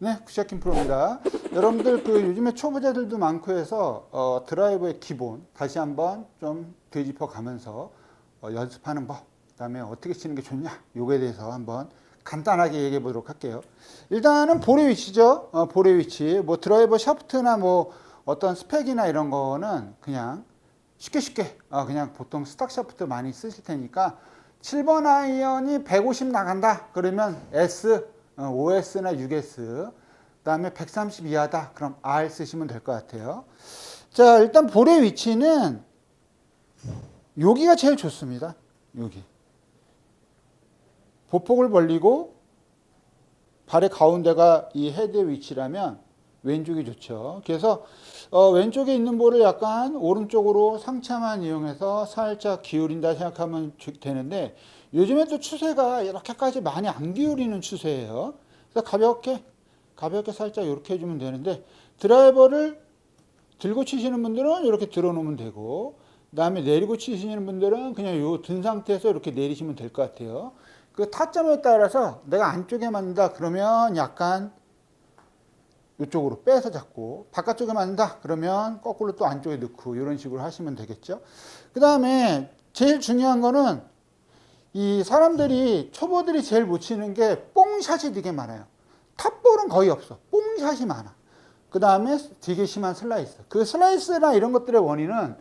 네, 구샤킨 프로입니다. 여러분들 그 요즘에 초보자들도 많고 해서 어, 드라이버의 기본 다시 한번 좀 되짚어 가면서 어, 연습하는 법, 그다음에 어떻게 치는 게 좋냐, 요거에 대해서 한번 간단하게 얘기해 보도록 할게요. 일단은 볼의 위치죠. 어, 볼의 위치. 뭐 드라이버 샤프트나 뭐 어떤 스펙이나 이런 거는 그냥 쉽게 쉽게 어, 그냥 보통 스탁 샤프트 많이 쓰실 테니까 7번 아이언이 150 나간다 그러면 S, 어, OS나 6S 그다음에 130 이하다 그럼 R 쓰시면 될 것 같아요. 자 일단 볼의 위치는 여기가 제일 좋습니다. 여기 보폭을 벌리고 발의 가운데가 이 헤드의 위치라면 왼쪽이 좋죠. 그래서 어, 왼쪽에 있는 볼을 약간 오른쪽으로 상체만 이용해서 살짝 기울인다 생각하면 주- 되는데 요즘에 또 추세가 이렇게까지 많이 안 기울이는 추세예요. 그래서 가볍게 가볍게 살짝 이렇게 해주면 되는데 드라이버를 들고 치시는 분들은 이렇게 들어놓으면 되고 그 다음에 내리고 치시는 분들은 그냥 요 든 상태에서 이렇게 내리시면 될 것 같아요. 그 타점에 따라서 내가 안쪽에 맞는다 그러면 약간 이쪽으로 빼서 잡고 바깥쪽에 맞는다 그러면 거꾸로 또 안쪽에 넣고 이런 식으로 하시면 되겠죠. 그 다음에 제일 중요한 거는 이 사람들이 초보들이 제일 못 치는 게 뽕샷이 되게 많아요. 탑볼은 거의 없어. 뽕샷이 많아. 그 다음에 되게 심한 슬라이스. 그 슬라이스나 이런 것들의 원인은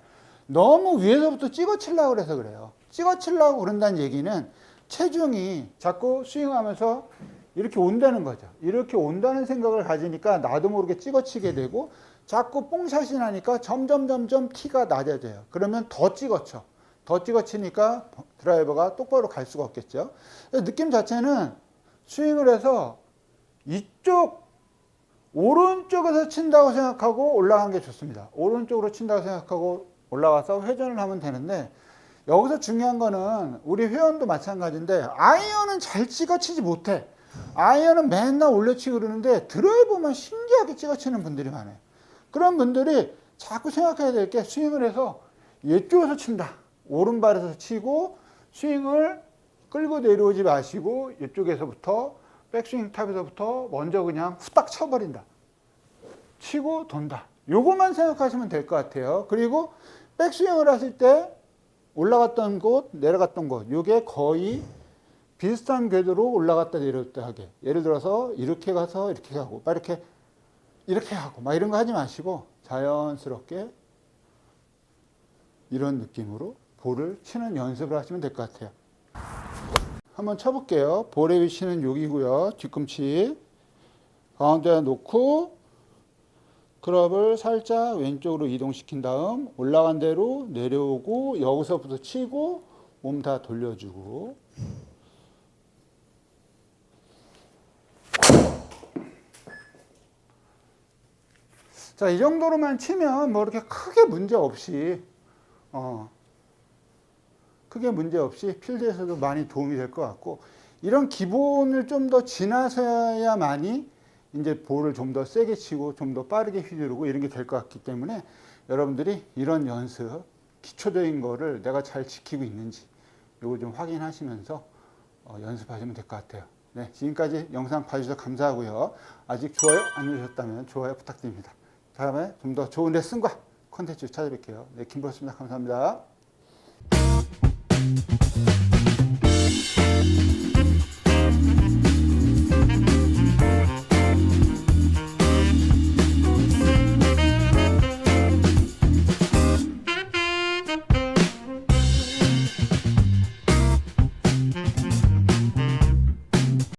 너무 위에서부터 찍어 치려고 그래서 그래요. 찍어 치려고 그런다는 얘기는 체중이 자꾸 스윙하면서 이렇게 온다는 거죠. 이렇게 온다는 생각을 가지니까 나도 모르게 찍어치게 되고 자꾸 뽕샷이 나니까 점점 점점 티가 낮아져요. 그러면 더 찍어쳐. 더 찍어치니까 드라이버가 똑바로 갈 수가 없겠죠. 느낌 자체는 스윙을 해서 이쪽 오른쪽에서 친다고 생각하고 올라간 게 좋습니다. 오른쪽으로 친다고 생각하고 올라가서 회전을 하면 되는데 여기서 중요한 거는 우리 회원도 마찬가지인데 아이언은 잘 찍어치지 못해. 아이언은 맨날 올려치고 그러는데 드라이버만 신기하게 찍어치는 분들이 많아요. 그런 분들이 자꾸 생각해야 될 게 스윙을 해서 이쪽에서 친다. 오른발에서 치고 스윙을 끌고 내려오지 마시고 이쪽에서부터 백스윙 탑에서부터 먼저 그냥 후딱 쳐버린다. 치고 돈다. 요것만 생각하시면 될 것 같아요. 그리고 백스윙을 하실 때 올라갔던 곳, 내려갔던 곳, 요게 거의 비슷한 궤도로 올라갔다 내려갔다 하게. 예를 들어서 이렇게 가서 이렇게 가고, 막 이렇게 이렇게 하고, 막 이런 거 하지 마시고 자연스럽게 이런 느낌으로 볼을 치는 연습을 하시면 될 것 같아요. 한번 쳐볼게요. 볼의 위치는 여기고요. 뒤꿈치 가운데 놓고 클럽을 살짝 왼쪽으로 이동시킨 다음 올라간 대로 내려오고 여기서부터 치고 몸 다 돌려주고 자, 이 정도로만 치면 뭐 이렇게 크게 문제 없이 어, 크게 문제 없이 필드에서도 많이 도움이 될 것 같고 이런 기본을 좀 더 지나서야만이 이제 볼을 좀 더 세게 치고 좀 더 빠르게 휘두르고 이런 게 될 것 같기 때문에 여러분들이 이런 연습 기초적인 거를 내가 잘 지키고 있는지 요거 좀 확인하시면서 어, 연습하시면 될 것 같아요. 네, 지금까지 영상 봐주셔서 감사하고요. 아직 좋아요 안 누르셨다면 좋아요 부탁드립니다. 다음에 좀 더 좋은 레슨과 콘텐츠 찾아뵐게요. 네, 김보수입니다. 감사합니다.